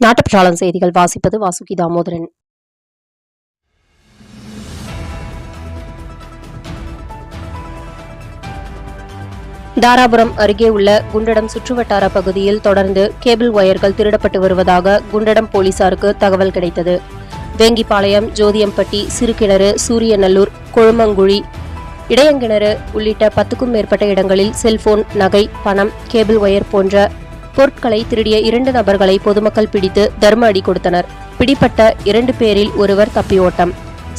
நாட்டுப்பற்றாளன் செய்திகள் வாசிப்பது வாசுகி தாமோதரன். தாராபுரம் அருகே உள்ள குண்டடம் சுற்றுவட்டார பகுதியில் தொடர்ந்து கேபிள் ஒயர்கள் திருடப்பட்டு வருவதாக குண்டடம் போலீசாருக்கு தகவல் கிடைத்தது. வேங்கிப்பாளையம் ஜோதியம்பட்டி சிறுகிணறு சூரியநல்லூர் கொழுமங்குழி இடையங்கிணறு உள்ளிட்ட பத்துக்கும் மேற்பட்ட இடங்களில் செல்போன் நகை பணம் கேபிள் ஒயர் போன்ற பொருட்களை திருடிய இரண்டு நபர்களை பொதுமக்கள் பிடித்து தர்ம அடி கொடுத்தனர். பிடிப்பட்ட இரண்டு பேரில் ஒருவர் தப்பி ஓட்டம்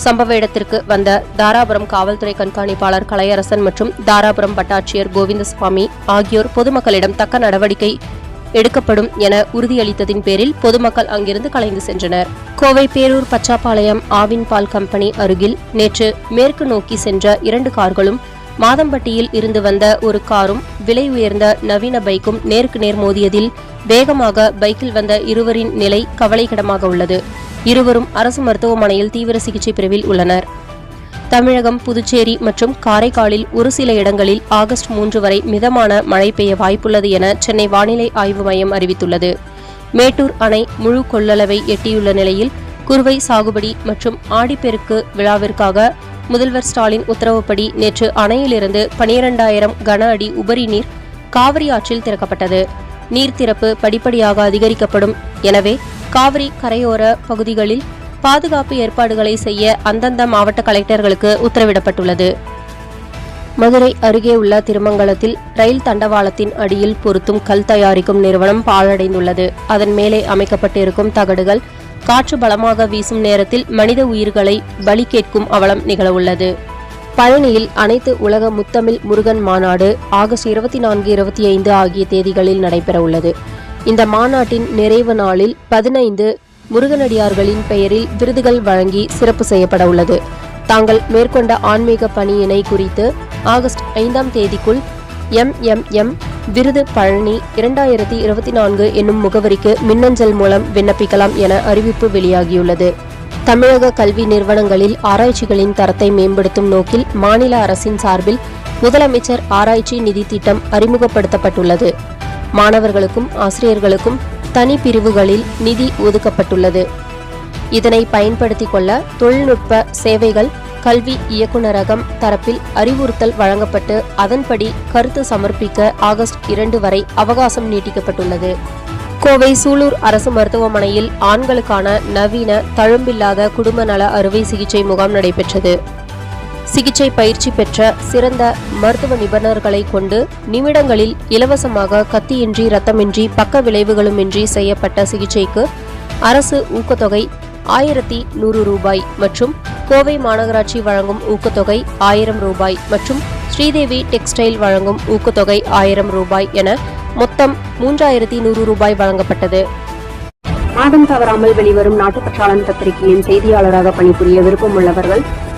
சம்பவ இடத்திற்கு வந்த தாராபுரம் காவல்துறை கண்காணிப்பாளர் கலையரசன் மற்றும் தாராபுரம் வட்டாட்சியர் கோவிந்தசுவாமி ஆகியோர் பொதுமக்களிடம் தக்க நடவடிக்கை எடுக்கப்படும் என உறுதியளித்ததின் பேரில் பொதுமக்கள் அங்கிருந்து கலைந்து சென்றனர். கோவை பேரூர் பச்சாப்பாளையம் ஆவின் பால் கம்பெனி அருகில் நேற்று மேற்கு நோக்கி சென்ற இரண்டு கார்களும் மாதம்பட்டியில் இருந்து வந்த ஒரு காரும் விலை உயர்ந்த நவீன பைக்கும் நேருக்கு நேர் மோதியதில் வேகமாக பைக்கில் வந்த இருவரின் நிலை கவலைக்கிடமாக உள்ளது. இருவரும் அரசு மருத்துவமனையில் தீவிர சிகிச்சை பிரிவில் உள்ளனர். தமிழகம் புதுச்சேரி மற்றும் காரைக்காலில் ஒரு சில இடங்களில் ஆகஸ்ட் மூன்று வரை மிதமான மழை பெய்ய வாய்ப்புள்ளது என சென்னை வானிலை ஆய்வு மையம் அறிவித்துள்ளது. மேட்டூர் அணை முழு கொள்ளளவை எட்டியுள்ள நிலையில் குறுவை சாகுபடி மற்றும் ஆடிப்பெருக்கு விழாவிற்காக முதல்வர் ஸ்டாலின் உத்தரவுப்படி நேற்று அணையிலிருந்து பனிரெண்டாயிரம் கன அடி உபரி நீர் காவிரி ஆற்றில் திறக்கப்பட்டது. நீர் திறப்பு படிப்படியாக அதிகரிக்கப்படும். எனவே காவிரி கரையோர பகுதிகளில் பாதுகாப்பு ஏற்பாடுகளை செய்ய அந்தந்த மாவட்ட கலெக்டர்களுக்கு உத்தரவிடப்பட்டுள்ளது. மதுரை அருகே உள்ள திருமங்கலத்தில் ரயில் தண்டவாளத்தின் அடியில் பொருத்தும் கல் தயாரிக்கும் நிறுவனம் பாழடைந்துள்ளது. அதன் மேலே அமைக்கப்பட்டிருக்கும் தகடுகள் காற்று பலமாக வீசும் நேரத்தில் மனித உயிர்களை பலி கேட்கும் அவலம் நிகழவுள்ளது. பழனியில் அனைத்து உலக முத்தமிழ் முருகன் மாநாடு ஆகஸ்ட் இருபத்தி நான்கு இருபத்தி ஐந்து ஆகிய தேதிகளில் நடைபெறவுள்ளது. இந்த மாநாட்டின் நிறைவு நாளில் பதினைந்து முருகனடியார்களின் பெயரில் விருதுகள் வழங்கி சிறப்பு செய்யப்பட உள்ளது. தாங்கள் மேற்கொண்ட ஆன்மீக பணியினை குறித்து ஆகஸ்ட் ஐந்தாம் தேதிக்குள் எம்எம்எம் விருது பழனி இரண்டாயிரத்தி இருபத்தி நான்கு என்னும் முகவரிக்கு மின்னஞ்சல் மூலம் விண்ணப்பிக்கலாம் என அறிவிப்பு வெளியாகியுள்ளது. தமிழக கல்வி நிறுவனங்களில் ஆராய்ச்சிகளின் தரத்தை மேம்படுத்தும் நோக்கில் மாநில அரசின் சார்பில் முதலமைச்சர் ஆராய்ச்சி நிதி திட்டம் அறிமுகப்படுத்தப்பட்டுள்ளது. மாணவர்களுக்கும் ஆசிரியர்களுக்கும் தனி பிரிவுகளில் நிதி ஒதுக்கப்பட்டுள்ளது. இதனை பயன்படுத்திக் கொள்ள தொழில்நுட்ப சேவைகள் கல்வி இயக்குநரகம் தரப்பில் அறிவுறுத்தல் வழங்கப்பட்டு அதன்படி கருத்து சமர்ப்பிக்க ஆகஸ்ட் இரண்டு வரை அவகாசம் நீட்டிக்கப்பட்டுள்ளது. கோவை சூலூர் அரசு மருத்துவமனையில் ஆண்களுக்கான நவீன தழும்பில்லாத குடும்ப நல அறுவை சிகிச்சை முகாம் நடைபெற்றது. சிகிச்சை பயிற்சி பெற்ற சிறந்த மருத்துவ நிபுணர்களை கொண்டு நிமிடங்களில் இலவசமாக கத்தியின்றி ரத்தமின்றி பக்க விளைவுகளுமின்றி செய்யப்பட்ட சிகிச்சைக்கு அரசு ஊக்கத்தொகை ஆயிரத்தி நூறு ரூபாய் மற்றும் கோவை மாநகராட்சி வழங்கும் ஊக்கத்தொகை ஆயிரம் ரூபாய் மற்றும் ஸ்ரீதேவி டெக்ஸ்டைல் வழங்கும் ஊக்கத்தொகை ஆயிரம் ரூபாய் என மொத்தம் மூன்றாயிரத்தி நூறு ரூபாய் வழங்கப்பட்டது. மாதம் தவறாமல் வெளிவரும் நாட்டுப்பற்றாளன் பத்திரிகையின் செய்தியாளராக பணிபுரிய விருப்பம் உள்ளவர்கள்